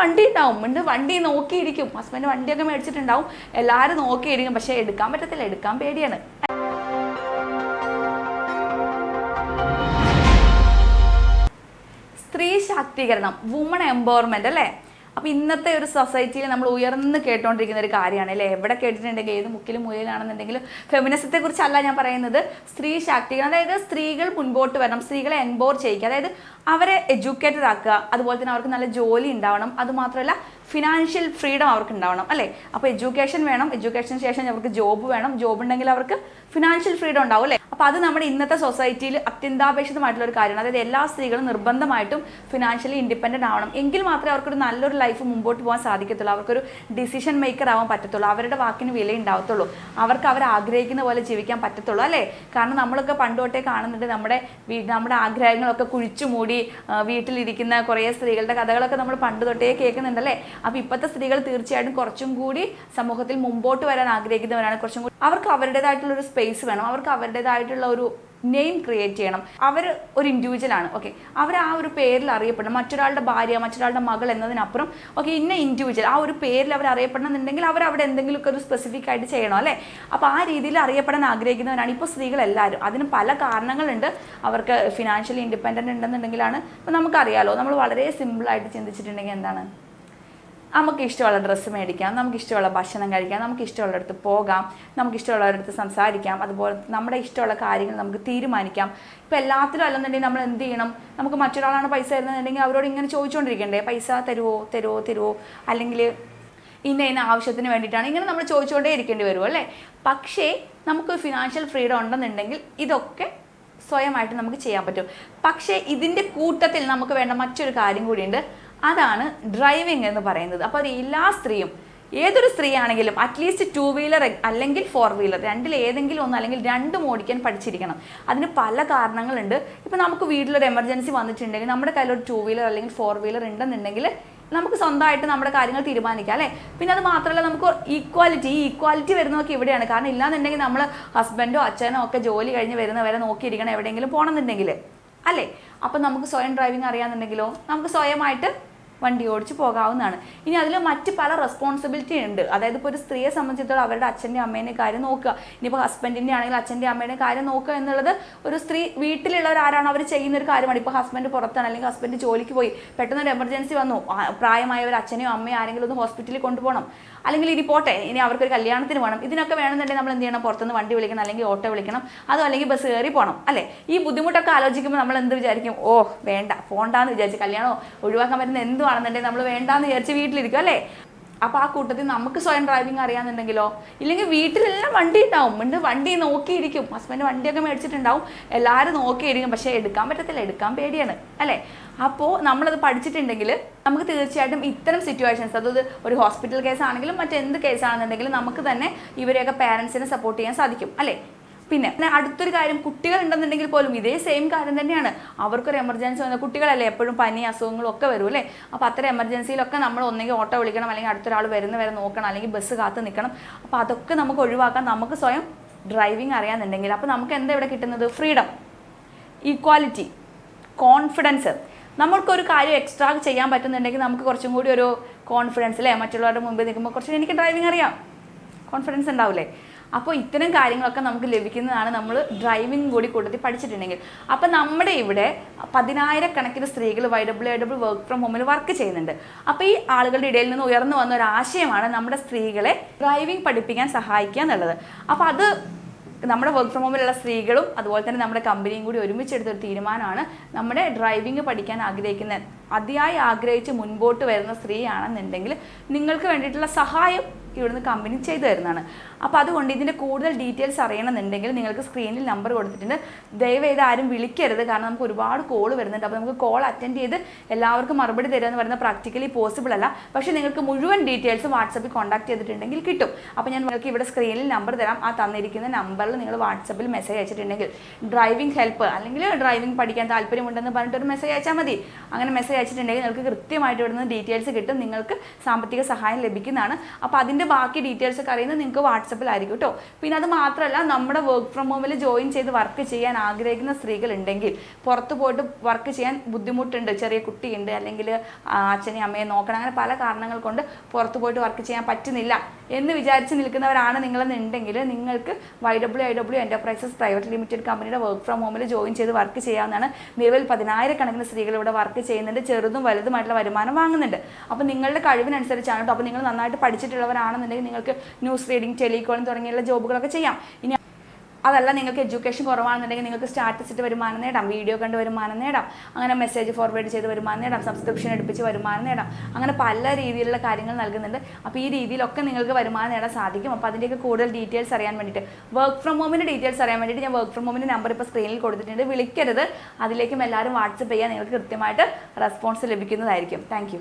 വണ്ടി ഉണ്ടാവും ഉണ്ട് വണ്ടി നോക്കിയിരിക്കും. ഹസ്ബൻഡ് വണ്ടിയൊക്കെ മേടിച്ചിട്ടുണ്ടാവും. എല്ലാവരും നോക്കിയിരിക്കും. പക്ഷേ എടുക്കാൻ പറ്റത്തില്ല. എടുക്കാൻ പേടിയാണ്. സ്ത്രീ ശാക്തീകരണം വുമൺ എംപവർമെന്റ് അല്ലേ? അപ്പൊ ഇന്നത്തെ ഒരു സൊസൈറ്റിയിൽ നമ്മൾ ഉയർന്ന് കേട്ടുകൊണ്ടിരിക്കുന്ന ഒരു കാര്യമാണ് അല്ലേ? എവിടെ കേട്ടിട്ടുണ്ടെങ്കിൽ ഏത് മുക്കിലും മൂലയിലാണെന്നുണ്ടെങ്കിലും ഫെമിനിസത്തെ കുറിച്ചല്ല ഞാൻ പറയുന്നത്. സ്ത്രീ ശാക്തീകരണം അതായത് സ്ത്രീകൾ മുൻപോട്ട് വരണം സ്ത്രീകളെ എൻപോർ ചെയ്യിക്കുക. അതായത് അവരെ എഡ്യൂക്കേറ്റഡ് ആക്കുക അതുപോലെ തന്നെ അവർക്ക് നല്ല ജോലി ഉണ്ടാവണം. അതുമാത്രമല്ല ഫിനാൻഷ്യൽ ഫ്രീഡം അവർക്ക് ഉണ്ടാവണം അല്ലേ? അപ്പോൾ എഡ്യൂക്കേഷൻ വേണം എഡ്യൂക്കേഷന് ശേഷം അവർക്ക് ജോബ് വേണം. ജോബ് ഉണ്ടെങ്കിൽ അവർക്ക് ഫിനാൻഷ്യൽ ഫ്രീഡം ഉണ്ടാവും അല്ലേ? അപ്പോൾ അത് നമ്മുടെ ഇന്നത്തെ സൊസൈറ്റിയിൽ അത്യന്താപേക്ഷിതമായിട്ടുള്ള ഒരു കാര്യമാണ്. അതായത് എല്ലാ സ്ത്രീകളും നിർബന്ധമായിട്ടും ഫിനാൻഷ്യലി ഇൻഡിപെൻഡന്റ് ആവണം. എങ്കിൽ മാത്രമേ അവർക്കൊരു നല്ലൊരു ലൈഫ് മുമ്പോട്ട് പോകാൻ സാധിക്കത്തുള്ളൂ. അവർക്കൊരു ഡിസിഷൻ മേക്കർ ആവാൻ പറ്റത്തുള്ളൂ. അവരുടെ വാക്കിന് വില ഉണ്ടാവത്തുള്ളൂ. അവർക്ക് അവർ ആഗ്രഹിക്കുന്ന പോലെ ജീവിക്കാൻ പറ്റത്തുള്ളൂ അല്ലേ? കാരണം നമ്മളൊക്കെ പണ്ടോട്ടേ കാണുന്നുണ്ട് നമ്മുടെ നമ്മുടെ ആഗ്രഹങ്ങളൊക്കെ കുഴിച്ചു മൂടി വീട്ടിലിരിക്കുന്ന കുറേ സ്ത്രീകളുടെ കഥകളൊക്കെ നമ്മൾ പണ്ട് തൊട്ടേ കേൾക്കുന്നുണ്ടല്ലേ അപ്പോൾ ഇപ്പോഴത്തെ സ്ത്രീകൾ തീർച്ചയായിട്ടും കുറച്ചും കൂടി സമൂഹത്തിൽ മുമ്പോട്ട് വരാൻ ആഗ്രഹിക്കുന്നവരാണ്. കുറച്ചും കൂടി അവർക്ക് അവരുടേതായിട്ടുള്ള ഒരു സ്പേസ് വേണം. അവർക്ക് അവരുടേതായിട്ടുള്ള ഒരു നെയിം ക്രിയേറ്റ് ചെയ്യണം. അവർ ഒരു ഇൻഡിവിജ്വൽ ആണ്. ഓക്കെ അവർ ആ ഒരു പേരിൽ അറിയപ്പെടണം. മറ്റൊരാളുടെ ഭാര്യ മറ്റൊരാളുടെ മകൾ എന്നതിനപ്പുറം ഓക്കെ ഇന്ന ഇൻഡിവിജ്വൽ ആ ഒരു പേരിൽ അവർ അറിയപ്പെടണം എന്നുണ്ടെങ്കിൽ അവർ അവിടെ എന്തെങ്കിലുമൊക്കെ ഒരു സ്പെസിഫിക് ആയിട്ട് ചെയ്യണം അല്ലേ? അപ്പോൾ ആ രീതിയിൽ അറിയപ്പെടാൻ ആഗ്രഹിക്കുന്നവരാണ് ഇപ്പോൾ സ്ത്രീകൾ എല്ലാവരും. അതിന് പല കാരണങ്ങളുണ്ട്. അവർക്ക് ഫിനാൻഷ്യലി ഇൻഡിപെൻഡന്റ് ഉണ്ടെന്നുണ്ടെങ്കിലാണ്. ഇപ്പോൾ നമുക്കറിയാലോ നമ്മൾ വളരെ സിമ്പിളായിട്ട് ചിന്തിച്ചിട്ടുണ്ടെങ്കിൽ എന്താണ്? നമുക്ക് ഇഷ്ടമുള്ള ഡ്രസ്സ് മേടിക്കാം നമുക്ക് ഇഷ്ടമുള്ള ഭക്ഷണം കഴിക്കാം നമുക്ക് ഇഷ്ടമുള്ളിടത്ത് പോകാം നമുക്ക് ഇഷ്ടമുള്ളവരടുത്ത് സംസാരിക്കാം അതുപോലെ നമ്മുടെ ഇഷ്ടമുള്ള കാര്യങ്ങൾ നമുക്ക് തീരുമാനിക്കാം. ഇപ്പം എല്ലാത്തിലും അല്ലെന്നുണ്ടെങ്കിൽ നമ്മൾ എന്ത് ചെയ്യണം? നമുക്ക് മറ്റൊരാളാണ് പൈസ തരുന്നതെന്നുണ്ടെങ്കിൽ അവരോട് ഇങ്ങനെ ചോദിച്ചുകൊണ്ടിരിക്കണ്ടേ പൈസ തരുമോ തരുമോ തരുമോ അല്ലെങ്കിൽ ഇന്ന ഇന്ന ആവശ്യത്തിന് വേണ്ടിയിട്ടാണ് ഇങ്ങനെ നമ്മൾ ചോദിച്ചുകൊണ്ടേ ഇരിക്കേണ്ടി വരും അല്ലേ? പക്ഷേ നമുക്ക് ഫിനാൻഷ്യൽ ഫ്രീഡം ഉണ്ടെന്നുണ്ടെങ്കിൽ ഇതൊക്കെ സ്വയമായിട്ട് നമുക്ക് ചെയ്യാൻ പറ്റും. പക്ഷേ ഇതിന്റെ കൂട്ടത്തിൽ നമുക്ക് വേണ്ട മറ്റൊരു കാര്യം കൂടിയുണ്ട്. അതാണ് ഡ്രൈവിംഗ് എന്ന് പറയുന്നത്. അപ്പോൾ എല്ലാ സ്ത്രീയും ഏതൊരു സ്ത്രീ ആണെങ്കിലും അറ്റ്ലീസ്റ്റ് ടൂ വീലർ അല്ലെങ്കിൽ ഫോർ വീലർ രണ്ടിൽ ഏതെങ്കിലും ഒന്ന് അല്ലെങ്കിൽ രണ്ടും ഓടിക്കാൻ പഠിച്ചിരിക്കണം. അതിന് പല കാരണങ്ങളുണ്ട്. ഇപ്പോൾ നമുക്ക് വീട്ടിലൊരു എമർജൻസി വന്നിട്ടുണ്ടെങ്കിൽ നമ്മുടെ കയ്യിൽ ഒരു ടൂ വീലർ അല്ലെങ്കിൽ ഫോർ വീലർ ഉണ്ടെന്നുണ്ടെങ്കിൽ നമുക്ക് സ്വന്തമായിട്ട് നമ്മുടെ കാര്യങ്ങൾ തീരുമാനിക്കാം അല്ലേ? പിന്നെ അത് മാത്രമല്ല നമുക്ക് ഈക്വാലിറ്റി ഈ ഈക്വാലിറ്റി വരുന്നതൊക്കെ ഇവിടെയാണ്. കാരണം ഇല്ലാന്നുണ്ടെങ്കിൽ നമ്മൾ ഹസ്ബൻഡോ അച്ഛനോ ഒക്കെ ജോലി കഴിഞ്ഞ് വരുന്നവരെ നോക്കിയിരിക്കണം എവിടെയെങ്കിലും പോകണമെന്നുണ്ടെങ്കിൽ അല്ലേ? അപ്പം നമുക്ക് സ്വയം ഡ്രൈവിംഗ് അറിയാമെന്നുണ്ടെങ്കിലോ നമുക്ക് സ്വയമായിട്ട് വണ്ടി ഓടിച്ച് പോകാവുന്നതാണ്. ഇനി അതിൽ മറ്റ് പല റെസ്പോൺസിബിലിറ്റി ഉണ്ട്. അതായത് ഇപ്പോൾ ഒരു സ്ത്രീയെ സംബന്ധിച്ചിടത്തോളം അവരുടെ അച്ഛന്റെ അമ്മേന്റെ കാര്യം നോക്കുക. ഇനിയിപ്പോൾ ഹസ്ബൻഡിന്റെ ആണെങ്കിൽ അച്ഛന്റെ അമ്മേനെ കാര്യം നോക്കുക എന്നുള്ളത് ഒരു സ്ത്രീ വീട്ടിലുള്ളവർ ആരാണ് അവർ ചെയ്യുന്ന ഒരു കാര്യമാണ്. ഇപ്പോൾ ഹസ്ബൻഡ് പുറത്താണ് അല്ലെങ്കിൽ ഹസ്ബൻഡ് ജോലിക്ക് പോയി. പെട്ടെന്ന് ഒരു എമർജൻസി വന്നു. പ്രായമായ പ്രായമായവർ അച്ഛനെയോ അമ്മയോ ആരെങ്കിലും ഒന്ന് ഹോസ്പിറ്റലിൽ കൊണ്ടുപോകണം. അല്ലെങ്കിൽ ഇനി പോട്ടെ ഇനി അവർക്കൊരു കല്യാണത്തിന് വേണം. ഇതിനൊക്കെ വേണമെന്നുണ്ടെങ്കിൽ നമ്മൾ എന്ത് ചെയ്യണം? പുറത്തുനിന്ന് വണ്ടി വിളിക്കണം അല്ലെങ്കിൽ ഓട്ടോ വിളിക്കണം അതോ അല്ലെങ്കിൽ ബസ് കയറി പോകണം അല്ലേ? ഈ ബുദ്ധിമുട്ടൊക്കെ ആലോചിക്കുമ്പോൾ നമ്മൾ എന്ത് വിചാരിക്കും? ഓ വേണ്ട പോണ്ടാന്ന് വിചാരിച്ച് കല്യാണോ ഒഴിവാക്കാൻ പറ്റുന്ന എന്തുവാണെന്നുണ്ടെങ്കിൽ നമ്മൾ വേണ്ടാന്ന് വിചാരിച്ച് വീട്ടിലിരിക്കും അല്ലേ? അപ്പോൾ ആ കൂട്ടത്തിൽ നമുക്ക് സ്വയം ഡ്രൈവിംഗ് അറിയാമെന്നുണ്ടെങ്കിലോ ഇല്ലെങ്കിൽ വീട്ടിലെല്ലാം വണ്ടി ഉണ്ടാവും ഉണ്ട് വണ്ടി നോക്കിയിരിക്കും. ഹസ്ബൻഡ് വണ്ടിയൊക്കെ മേടിച്ചിട്ടുണ്ടാവും. എല്ലാവരും നോക്കിയിരിക്കും. പക്ഷേ എടുക്കാൻ പറ്റത്തില്ല. എടുക്കാൻ പേടിയാണ്. അല്ലേ? അപ്പോൾ നമ്മളത് പഠിച്ചിട്ടുണ്ടെങ്കിൽ നമുക്ക് തീർച്ചയായിട്ടും ഇത്തരം സിറ്റുവേഷൻസ് അതായത് ഒരു ഹോസ്പിറ്റൽ കേസ് ആണെങ്കിലും മറ്റെന്ത് കേസ് ആണെന്നുണ്ടെങ്കിലും നമുക്ക് തന്നെ ഇവരെയൊക്കെ പാരൻസിനെ സപ്പോർട്ട് ചെയ്യാൻ സാധിക്കും. അല്ലേ? പിന്നെ അടുത്തൊരു കാര്യം കുട്ടികൾ ഉണ്ടെന്നുണ്ടെങ്കിൽ പോലും ഇതേ സെയിം കാര്യം തന്നെയാണ്. അവർക്കൊരു എമർജൻസി വന്ന കുട്ടികളല്ലേ എപ്പോഴും പനി അസുഖങ്ങളും ഒക്കെ വരും അല്ലേ? അപ്പോൾ അത്തരം എമർജൻസിയിലൊക്കെ നമ്മൾ ഒന്നെങ്കിൽ ഓട്ടോ വിളിക്കണം അല്ലെങ്കിൽ അടുത്തൊരാൾ വരുന്ന വരെ നോക്കണം അല്ലെങ്കിൽ ബസ് കാത്ത് നിൽക്കണം. അപ്പോൾ അതൊക്കെ നമുക്ക് ഒഴിവാക്കാൻ നമുക്ക് സ്വയം ഡ്രൈവിംഗ് അറിയാമെന്നുണ്ടെങ്കിൽ അപ്പോൾ നമുക്ക് എന്താ ഇവിടെ കിട്ടുന്നത്? ഫ്രീഡം ഈക്വാലിറ്റി കോൺഫിഡൻസ് നമുക്കൊരു കാര്യം എക്സ്ട്രാ ചെയ്യാൻ പറ്റുന്നുണ്ടെങ്കിൽ നമുക്ക് കുറച്ചും കൂടി ഒരു കോൺഫിഡൻസ് അല്ലേ മറ്റുള്ളവരുടെ മുമ്പിൽ നിൽക്കുമ്പോൾ കുറച്ച് എനിക്ക് ഡ്രൈവിംഗ് അറിയാം. കോൺഫിഡൻസ് ഉണ്ടാവില്ലേ? അപ്പോൾ ഇത്തരം കാര്യങ്ങളൊക്കെ നമുക്ക് ലഭിക്കുന്നതാണ് നമ്മൾ ഡ്രൈവിംഗ് കൂടി കൂട്ടത്തിൽ പഠിച്ചിട്ടുണ്ടെങ്കിൽ. അപ്പോൾ നമ്മുടെ ഇവിടെ പതിനായിരക്കണക്കിന് സ്ത്രീകൾ Y W I W work from ഹോമിൽ വർക്ക് ചെയ്യുന്നുണ്ട്. അപ്പോൾ ഈ ആളുകളുടെ ഇടയിൽ നിന്ന് ഉയർന്നു വന്ന ഒരു ആശയമാണ് നമ്മുടെ സ്ത്രീകളെ ഡ്രൈവിംഗ് പഠിപ്പിക്കാൻ സഹായിക്കുക എന്നുള്ളത്. അപ്പോൾ അത് നമ്മുടെ വർക്ക് ഫ്രം ഹോമിലുള്ള സ്ത്രീകളും അതുപോലെ തന്നെ നമ്മുടെ കമ്പനിയും കൂടി ഒരുമിച്ചെടുത്ത ഒരു തീരുമാനമാണ് നമ്മുടെ ഡ്രൈവിംഗ് പഠിക്കാൻ ആഗ്രഹിക്കുന്ന അതിയായി ആഗ്രഹിച്ച് മുൻപോട്ട് വരുന്ന സ്ത്രീയാണെന്നുണ്ടെങ്കിൽ നിങ്ങൾക്ക് വേണ്ടിയിട്ടുള്ള സഹായം ഇവിടുന്ന് കമ്പനി ചെയ്തു തരുന്നതാണ്. അപ്പോൾ അതുകൊണ്ട് ഇതിന്റെ കൂടുതൽ ഡീറ്റെയിൽസ് അറിയണമെന്നുണ്ടെങ്കിൽ നിങ്ങൾക്ക് സ്ക്രീനിൽ നമ്പർ കൊടുത്തിട്ടുണ്ട്. ദയവേത് ആരും വിളിക്കരുത്. കാരണം നമുക്ക് ഒരുപാട് കോൾ വരുന്നുണ്ട്. അപ്പോൾ നമുക്ക് കോൾ അറ്റൻഡ് ചെയ്ത് എല്ലാവർക്കും മറുപടി തരിക എന്ന് പറയുന്നത് പ്രാക്ടിക്കലി പോസിബിൾ അല്ല. പക്ഷേ നിങ്ങൾക്ക് മുഴുവൻ ഡീറ്റെയിൽസ് വാട്സപ്പിൽ കോൺടാക്ട് ചെയ്തിട്ടുണ്ടെങ്കിൽ കിട്ടും. അപ്പോൾ ഞാൻ നിങ്ങൾക്ക് ഇവിടെ സ്ക്രീനിൽ നമ്പർ തരാം. ആ തന്നിരിക്കുന്ന നമ്പറിൽ നിങ്ങൾ വാട്സപ്പിൽ മെസ്സേജ് അയച്ചിട്ടുണ്ടെങ്കിൽ. ഡ്രൈവിംഗ് ഹെൽപ്പ് അല്ലെങ്കിൽ ഡ്രൈവിംഗ് പഠിക്കാൻ താല്പര്യമുണ്ടെന്ന് പറഞ്ഞിട്ട് ഒരു മെസ്സേജ് അയച്ചാൽ മതി. അങ്ങനെ മെസ്സേജ് അയച്ചിട്ടുണ്ടെങ്കിൽ നിങ്ങൾക്ക് കൃത്യമായിട്ട് ഇവിടുന്ന് ഡീറ്റെയിൽസ് കിട്ടും. നിങ്ങൾക്ക് സാമ്പത്തിക സഹായം ലഭിക്കുന്നതാണ്. അപ്പോൾ അതിന്റെ ബാക്കി ഡീറ്റെയിൽസ് ഒക്കെ അറിയുന്നത് നിങ്ങൾക്ക് വാട്സപ്പിലായിരിക്കും കേട്ടോ പിന്നെ അത് മാത്രമല്ല നമ്മുടെ വർക്ക് ഫ്രം ഹോമിൽ ജോയിൻ ചെയ്ത് വർക്ക് ചെയ്യാൻ ആഗ്രഹിക്കുന്ന സ്ത്രീകൾ ഉണ്ടെങ്കിൽ പുറത്ത് പോയിട്ട് വർക്ക് ചെയ്യാൻ ബുദ്ധിമുട്ടുണ്ട്. ചെറിയ കുട്ടിയുണ്ട് അല്ലെങ്കിൽ അച്ഛനെയും അമ്മയെ നോക്കണം. അങ്ങനെ പല കാരണങ്ങൾ കൊണ്ട് പുറത്ത് പോയിട്ട് വർക്ക് ചെയ്യാൻ പറ്റുന്നില്ല എന്ന് വിചാരിച്ച് നിൽക്കുന്നവരാണ് നിങ്ങളെന്നുണ്ടെങ്കിൽ നിങ്ങൾക്ക് Y W I W enterprises private limited കമ്പനിയുടെ വർക്ക് ഫ്രം ഹോമിൽ ജോയിൻ ചെയ്ത് വർക്ക് ചെയ്യാവുന്നതാണ്. നിലവിൽ പതിനായിരക്കണക്കിന് സ്ത്രീകൾ ഇവിടെ വർക്ക് ചെയ്യുന്നുണ്ട്. ചെറുതും വലുതുമായിട്ടുള്ള വരുമാനം വാങ്ങുന്നുണ്ട്. അപ്പോൾ നിങ്ങളുടെ കഴിവിനനുസരിച്ചാണ് കേട്ടോ അപ്പോൾ നിങ്ങൾ നന്നായിട്ട് പഠിച്ചിട്ടുള്ളവരാണെന്നുണ്ടെങ്കിൽ നിങ്ങൾക്ക് ന്യൂസ് റീഡിംഗ് ടെലികോളിംഗ് തുടങ്ങിയുള്ള ജോബുകളൊക്കെ ചെയ്യാം. ഇനി അതല്ല നിങ്ങൾക്ക് എഡ്യൂക്കേഷൻ കുറവാണെന്നുണ്ടെങ്കിൽ നിങ്ങൾക്ക് സ്റ്റാറ്റസ് ഇട്ട് വരുമാനം നേടാം. വീഡിയോ കണ്ട് വരുമാനം നേടാം. അങ്ങനെ മെസ്സേജ് ഫോർവേഡ് ചെയ്ത് വരുമാനം നേടാം. സബ്സ്ക്രിപ്ഷൻ എടുപ്പിച്ച് വരുമാനം നേടാം. അങ്ങനെ പല രീതിയിലുള്ള കാര്യങ്ങൾ നൽകുന്നുണ്ട്. അപ്പോൾ ഈ രീതിയിലൊക്കെ നിങ്ങൾക്ക് വരുമാനം നേടാൻ സാധിക്കും. അപ്പോൾ അതിന്റെയൊക്കെ കൂടുതൽ ഡീറ്റെയിൽസ് അറിയാൻ വേണ്ടിയിട്ട്. വർക്ക് ഫ്രം ഹോമിന്റെ ഡീറ്റെയിൽസ് അറിയാൻ വേണ്ടിയിട്ട് ഞാൻ വർക്ക് ഫ്രം ഹോമിന്റെ നമ്പർ ഇപ്പോൾ സ്ക്രീനിൽ കൊടുത്തിട്ടുണ്ട്. വിളിക്കരുത്. അതിലേക്കും എല്ലാവരും വാട്സപ്പ് ചെയ്യാൻ നിങ്ങൾക്ക് കൃത്യമായിട്ട് റെസ്പോൺസ് ലഭിക്കുന്നതായിരിക്കും. താങ്ക്